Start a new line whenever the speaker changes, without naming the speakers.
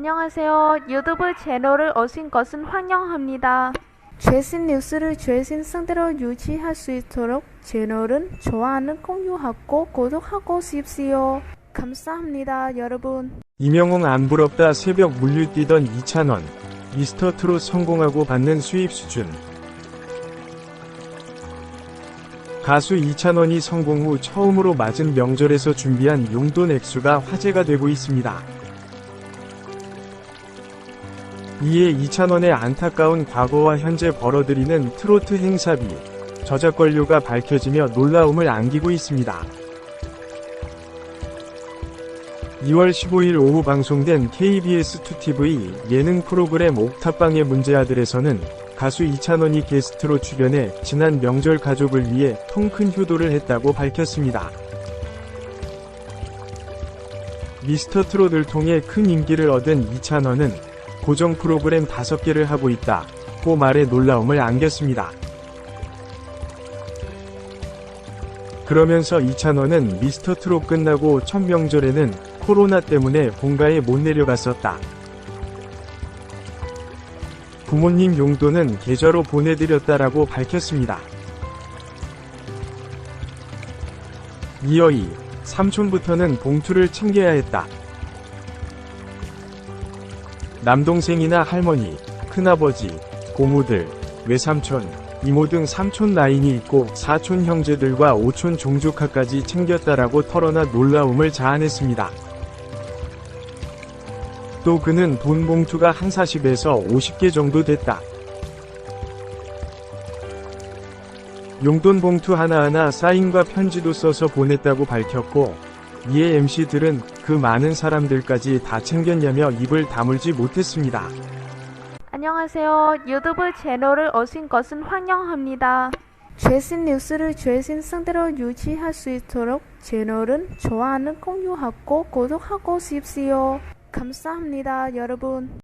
안녕하세요. 유튜브 채널을 오신 것은 환영합니다. 최신 뉴스를 최신 상태로 유지할 수 있도록 채널은 좋아요는 공유하고 구독하고 싶지요. 감사합니다, 여러분.
이명웅 안 부럽다 새벽 물류 뛰던 이찬원. 미스터 트롯 성공하고 받는 수입 수준. 가수 이찬원이 성공 후 처음으로 맞은 명절에서 준비한 용돈 액수가 화제가 되고 있습니다. 이에 이찬원의 안타까운 과거와 현재 벌어들이는 트로트 행사비, 저작권료가 밝혀지며 놀라움을 안기고 있습니다. 2월 15일 오후 방송된 KBS2TV 예능 프로그램 옥탑방의 문제아들에서는 가수 이찬원이 게스트로 출연해 지난 명절 가족을 위해 통 큰 효도를 했다고 밝혔습니다. 미스터 트롯을 통해 큰 인기를 얻은 이찬원은 고정 프로그램 5개를 하고 있다. 고 말에 놀라움을 안겼습니다. 그러면서 이찬원은 미스터 트롯 끝나고 첫 명절에는 코로나 때문에 본가에 못 내려갔었다. 부모님 용돈은 계좌로 보내드렸다라고 밝혔습니다. 이어 이 삼촌부터는 봉투를 챙겨야 했다. 남동생이나 할머니, 큰아버지, 고모들, 외삼촌, 이모 등 삼촌 라인이 있고 사촌 형제들과 오촌 종조카까지 챙겼다라고 털어놔 놀라움을 자아냈습니다. 또 그는 돈 봉투가 한 40에서 50개 정도 됐다. 용돈 봉투 하나하나 사인과 편지도 써서 보냈다고 밝혔고, 이에 MC들은 그 많은 사람들까지 다 챙겼냐며 입을 다물지 못했습니다.
안녕하세요. 유튜브 채널을 오신 것은 환영합니다. 최신 뉴스를 최신 상태로 유지할 수 있도록 채널은 좋아요는 공유하고 구독하고 싶지요. 감사합니다, 여러분.